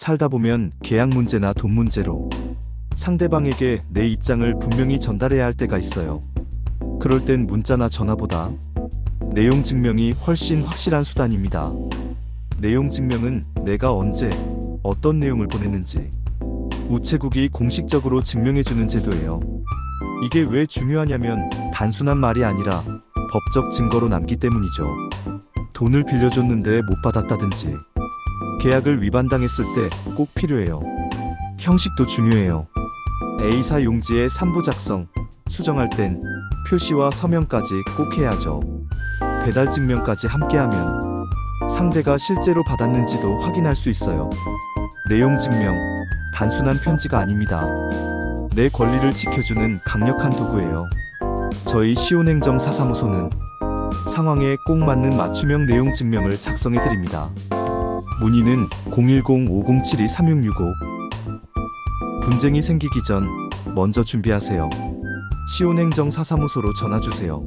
살다 보면 계약 문제나 돈 문제로 상대방에게 내 입장을 분명히 전달해야 할 때가 있어요. 그럴 땐 문자나 전화보다 내용 증명이 훨씬 확실한 수단입니다. 내용 증명은 내가 언제 어떤 내용을 보냈는지 우체국이 공식적으로 증명해주는 제도예요. 이게 왜 중요하냐면 단순한 말이 아니라 법적 증거로 남기 때문이죠. 돈을 빌려줬는데 못 받았다든지 계약을 위반당했을 때 꼭 필요해요. 형식도 중요해요. A사 용지의 3부 작성, 수정할 땐 표시와 서명까지 꼭 해야죠. 배달 증명까지 함께하면 상대가 실제로 받았는지도 확인할 수 있어요. 내용 증명, 단순한 편지가 아닙니다. 내 권리를 지켜주는 강력한 도구예요. 저희 시온행정 사사무소는 상황에 꼭 맞는 맞춤형 내용 증명을 작성해 드립니다. 문의는 010-5072-3665 분쟁이 생기기 전 먼저 준비하세요. 시온행정 사사무소로 전화 주세요.